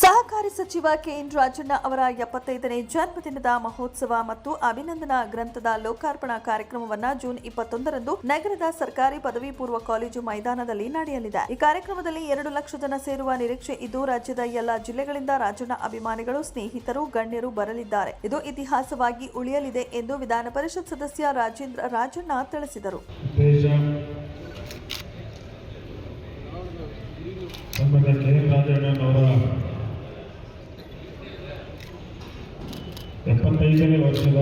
ಸಹಕಾರಿ ಸಚಿವ ಕೆಎನ್ ರಾಜಣ್ಣ ಅವರ ಎಪ್ಪತ್ತೈದನೇ ಜನ್ಮದಿನದ ಮಹೋತ್ಸವ ಮತ್ತು ಅಭಿನಂದನಾ ಗ್ರಂಥದ ಲೋಕಾರ್ಪಣಾ ಕಾರ್ಯಕ್ರಮವನ್ನು ಜೂನ್ ಇಪ್ಪತ್ತೊಂದರಂದು ನಗರದ ಸರ್ಕಾರಿ ಪದವಿ ಪೂರ್ವ ಕಾಲೇಜು ಮೈದಾನದಲ್ಲಿ ನಡೆಯಲಿದೆ. ಈ ಕಾರ್ಯಕ್ರಮದಲ್ಲಿ ಎರಡು ಲಕ್ಷ ಜನ ಸೇರುವ ನಿರೀಕ್ಷೆ ಇದ್ದು ರಾಜ್ಯದ ಎಲ್ಲ ಜಿಲ್ಲೆಗಳಿಂದ ರಾಜಣ್ಣ ಅಭಿಮಾನಿಗಳು, ಸ್ನೇಹಿತರು, ಗಣ್ಯರು ಬರಲಿದ್ದಾರೆ. ಇದು ಇತಿಹಾಸವಾಗಿ ಉಳಿಯಲಿದೆ ಎಂದು ವಿಧಾನ ಪರಿಷತ್ ಸದಸ್ಯ ರಾಜೇಂದ್ರ ರಾಜಣ್ಣ ತಿಳಿಸಿದರು ಸನ್ಮಾನ್ಯ ಕೆ ಎನ್ ರಾಜಣ್ಣನವರ ಎಪ್ಪತ್ತೈದನೇ ವರ್ಷದ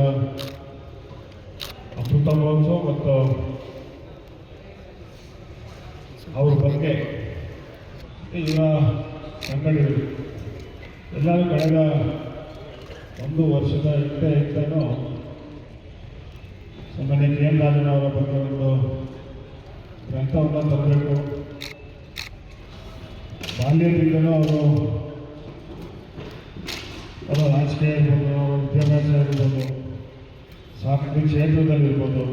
ಅಮೃತ ಮಹೋತ್ಸವ ಮತ್ತು ಅವ್ರ ಬಗ್ಗೆ ಈಗ ಕನ್ನಡಿಗರು ಎಲ್ಲರೂ ಕಳೆದ ಒಂದು ವರ್ಷದ ಹಿಂದೆ ಇಂದನೂ ಸಾಮಾನ್ಯ ಕೆ ಎನ್ ರಾಜನವರ ಬಗ್ಗೆ ಒಂದು ಗ್ರಂಥವನ್ನು ತರಬೇಕು ಬಾಲ್ಯದಿಂದಲೂ ಅವರು ಅವರ ರಾಜಕೀಯ ಇರ್ಬೋದು ಅವರ ವಿದ್ಯಾಭ್ಯಾಸ ಇರ್ಬೋದು ಸಾಕಷ್ಟು ಕ್ಷೇತ್ರದಲ್ಲಿರ್ಬೋದು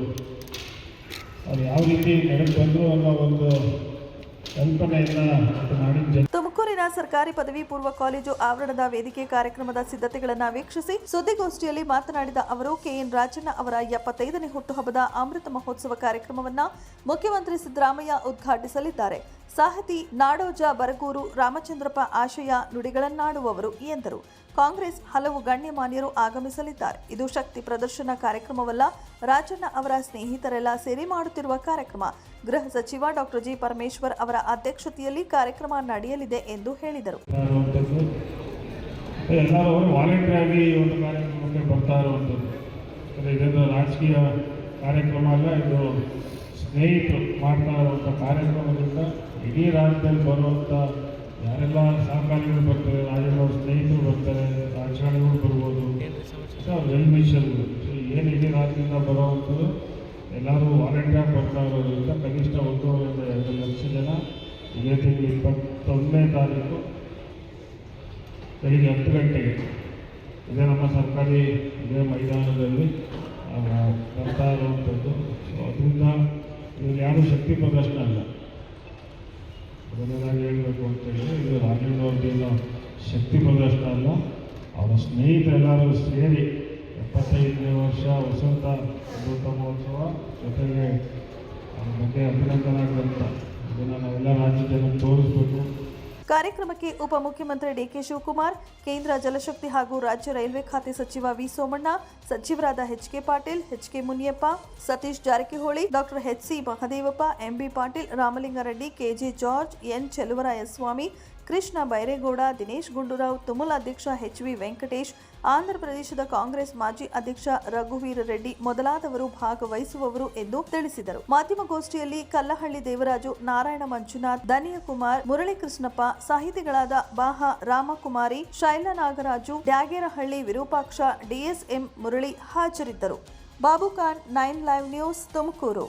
ಅದು ಯಾವ ರೀತಿ ನಡೆದು ಬಂದರು ಅನ್ನೋ ಒಂದು ತುಮಕೂರಿನ ಸರ್ಕಾರಿ ಪದವಿ ಪೂರ್ವ ಕಾಲೇಜು ಆವರಣದ ವೇದಿಕೆ ಕಾರ್ಯಕ್ರಮದ ಸಿದ್ಧತೆಗಳನ್ನು ವೀಕ್ಷಿಸಿ ಸುದ್ದಿಗೋಷ್ಠಿಯಲ್ಲಿ ಮಾತನಾಡಿದ ಅವರು, ಕೆಎನ್ ರಾಜಣ್ಣ ಅವರ ಎಪ್ಪತ್ತೈದನೇ ಹುಟ್ಟುಹಬ್ಬದ ಅಮೃತ ಮಹೋತ್ಸವ ಕಾರ್ಯಕ್ರಮವನ್ನು ಮುಖ್ಯಮಂತ್ರಿ ಸಿದ್ದರಾಮಯ್ಯ ಉದ್ಘಾಟಿಸಲಿದ್ದಾರೆ. ಸಾಹಿತಿ ನಾಡೋಜ ಬರಗೂರು ರಾಮಚಂದ್ರಪ್ಪ ಆಶಯ ನುಡಿಗಳನ್ನಾಡುವವರು ಎಂದರು. ಕಾಂಗ್ರೆಸ್ ಹಲವು ಗಣ್ಯಮಾನ್ಯರು ಆಗಮಿಸಲಿದ್ದಾರೆ. ಇದು ಶಕ್ತಿ ಪ್ರದರ್ಶನ ಕಾರ್ಯಕ್ರಮವಲ್ಲ, ರಾಜಣ್ಣ ಅವರ ಸ್ನೇಹಿತರೆಲ್ಲ ಸೇರಿ ಮಾಡುತ್ತಿರುವ ಕಾರ್ಯಕ್ರಮ. ಗೃಹ ಸಚಿವ ಡಾಕ್ಟರ್ ಜಿ ಪರಮೇಶ್ವರ್ ಅವರ ಅಧ್ಯಕ್ಷತೆಯಲ್ಲಿ ಕಾರ್ಯಕ್ರಮ ನಡೆಯಲಿದೆ ಎಂದು ಹೇಳಿದರು. ರಾಜಕೀಯ ಕಾರ್ಯಕ್ರಮ ಅಲ್ಲ, ಇದು ಸ್ನೇಹಿತರು ಮಾಡ್ತಾ ಇರುವಂಥ ಕಾರ್ಯಕ್ರಮದಿಂದ ಇಡೀ ರಾಜ್ಯದಲ್ಲಿ ಬರುವಂಥ ಯಾರೆಲ್ಲ ಸಹಕಾರಿಗಳು ಬರ್ತಾರೆ ರಾಜ್ಯಗಳ ಸ್ನೇಹಿತರು ಬರ್ತಾರೆ, ರಾಜಕಾರಣಿಗಳು ಬರ್ಬೋದು, ಮತ್ತು ಅವ್ರ ವೆಲ್ ಸೊ ಏನು ಇಡೀ ರಾಜ್ಯದಿಂದ ಬರುವಂಥದ್ದು ಎಲ್ಲರೂ ವಾಲಂಟಿಯರ್ ಬರ್ತಾ ಇರೋದ್ರಿಂದ ಕನಿಷ್ಠ ಒಂದೂವರೆಯಿಂದ ಎರಡು ಲಕ್ಷ ಜನ ಇದೇ ತಿಂಗಳು ಇಪ್ಪತ್ತೊಂದನೇ ತಾರೀಕು ಬೆಳಿಗ್ಗೆ ಹತ್ತು ಗಂಟೆಗೆ ಇದೇ ನಮ್ಮ ಸರ್ಕಾರಿ ಇದೇ ಮೈದಾನದಲ್ಲಿ ಬರ್ತಾ ಇರುವಂಥದ್ದು. ಸೊ ಅದರಿಂದ ಇವರು ಯಾರೂ ಶಕ್ತಿ ಪ್ರದರ್ಶನ ಅಲ್ಲ. ಮೊದಲನೇದಾಗಿ ಹೇಳಬೇಕು ಅಂತೇಳಿ ಇದು ರಾಜಣ್ಣವ್ರದ್ದೇನು ಶಕ್ತಿ ಪ್ರದರ್ಶನ ಅಲ್ಲ. ಅವರ ಸ್ನೇಹಿತರೆಲ್ಲರೂ ಸೇರಿ ಎಪ್ಪತ್ತೈದನೇ ವರ್ಷ ವಸಂತ ಅಮೃತ ಮಹೋತ್ಸವ ಜೊತೆಗೆ ಅವ್ರ ಬಗ್ಗೆ ಅಭಿನಂದನಾ ಗ್ರಂಥ ಇದನ್ನು ನಾವೆಲ್ಲ ರಾಜ್ಯದ ತೋರಿಸ್ಬೇಕು. ಕಾರ್ಯಕ್ರಮಕ್ಕೆ ಉಪಮುಖ್ಯಮಂತ್ರಿ ಡಿಕೆ ಶಿವಕುಮಾರ್, ಕೇಂದ್ರ ಜಲಶಕ್ತಿ ಹಾಗೂ ರಾಜ್ಯ ರೈಲ್ವೆ ಖಾತೆ ಸಚಿವ ವಿ ಸೋಮಣ್ಣ, ಸಚಿವರಾದ H K Patil, H K Muniyappa, Satish Jarkiholi, doctor H C Mahadevappa MB Patil, Ramalinga Reddy KJ George, N Cheluvarayaswamy, Krishna Byregowda, Dinesh Gundurao, Tumul ಅಧ್ಯಕ್ಷ ಎಚ್ ವಿ ವೆಂಕಟೇಶ್ ಆಂಧ್ರಪ್ರದೇಶದ ಕಾಂಗ್ರೆಸ್ ಮಾಜಿ ಅಧ್ಯಕ್ಷ ರಘುವೀರ ರೆಡ್ಡಿ ಮೊದಲಾದವರು ಭಾಗವಹಿಸುವವರು ಎಂದು ತಿಳಿಸಿದರು. ಮಾಧ್ಯಮಗೋಷ್ಠಿಯಲ್ಲಿ ಕಲ್ಲಹಳ್ಳಿ ದೇವರಾಜು, ನಾರಾಯಣ ಮಂಜುನಾಥ್ ದನಿಯ ಕುಮಾರ್ ಮುರಳಿ ಕೃಷ್ಣಪ್ಪ ಸಾಹಿತಿಗಳಾದ ಬಾಹ ರಾಮಕುಮಾರಿ, ಶೈಲ ನಾಗರಾಜು ಡ್ಯಾಗೇರಹಳ್ಳಿ ವಿರೂಪಾಕ್ಷ, ಡಿಎಸ್ಎಂ ಮುರಳಿ ಹಾಜರಿದ್ದರು. Babu Khan nine live news Tumakuru.